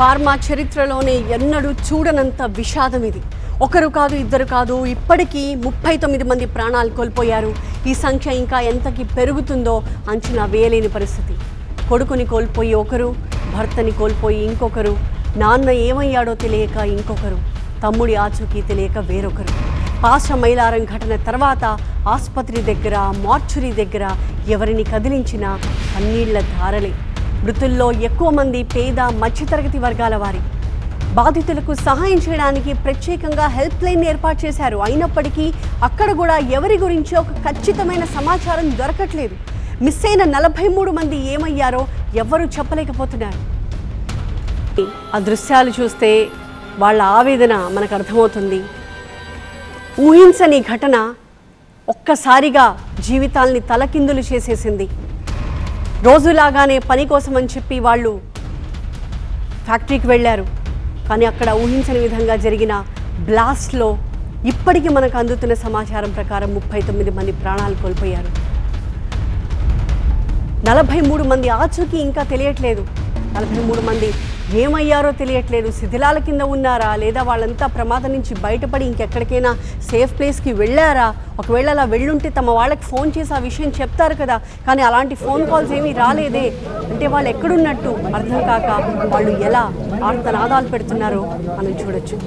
Pharma చరిత్రలోనే ఎన్నడూ చూడనంత విషాదం ఇది. ఒకరు కాదు ఇద్దరు కాదు ఇప్పటికీ ముప్పై తొమ్మిది మంది ప్రాణాలు కోల్పోయారు. ఈ సంఖ్య ఇంకా ఎంతకి పెరుగుతుందో అంచనా వేయలేని పరిస్థితి. కొడుకుని కోల్పోయి ఒకరు భర్తని కోల్పోయి ఇంకొకరు నాన్న ఏమయ్యాడో తెలియక ఇంకొకరు తమ్ముడి ఆచూకీ తెలియక వేరొకరు. పాశ మైలారం ఘటన తర్వాత ఆసుపత్రి దగ్గర మార్చురీ దగ్గర ఎవరిని కదిలించినా కన్నీళ్ళ ధారలే. మృతుల్లో ఎక్కువ మంది పేద మధ్యతరగతి వర్గాల వారి. బాధితులకు సహాయం చేయడానికి ప్రత్యేకంగా హెల్ప్ లైన్ ఏర్పాటు చేశారు. అయినప్పటికీ అక్కడ కూడా ఎవరి గురించి ఒక ఖచ్చితమైన సమాచారం దొరకట్లేదు. మిస్ అయిన నలభై మూడు మంది ఏమయ్యారో ఎవ్వరూ చెప్పలేకపోతున్నారు. ఆ దృశ్యాలు చూస్తే వాళ్ళ ఆవేదన మనకు అర్థమవుతుంది. ఊహించని ఘటన ఒక్కసారిగా జీవితాల్ని తలకిందులు చేసేసింది. రోజులాగానే పని కోసం అని చెప్పి వాళ్ళు ఫ్యాక్టరీకి వెళ్ళారు. కానీ అక్కడ ఊహించని విధంగా జరిగిన బ్లాస్ట్లో ఇప్పటికీ మనకు అందుతున్న సమాచారం ప్రకారం ముప్పై తొమ్మిది మంది ప్రాణాలు కోల్పోయారు. నలభై మూడు మంది ఆచూకీ ఇంకా తెలియట్లేదు. నలభై మూడు మంది ఏమయ్యారో తెలియట్లేదు. శిథిలాల కింద ఉన్నారా? లేదా వాళ్ళంతా ప్రమాదం నుంచి బయటపడి ఇంకెక్కడికైనా సేఫ్ ప్లేస్కి వెళ్ళారా? ఒకవేళ అలా వెళ్ళుంటే తమ వాళ్ళకి ఫోన్ చేసి ఆ విషయం చెప్తారు కదా. కానీ అలాంటి ఫోన్ కాల్స్ ఏమీ రాలేదే. అంటే వాళ్ళు ఎక్కడున్నట్టు? అర్థం కాక వాళ్ళు ఎలా ఆర్తనాదాలు పెడుతున్నారో మనం చూడొచ్చు.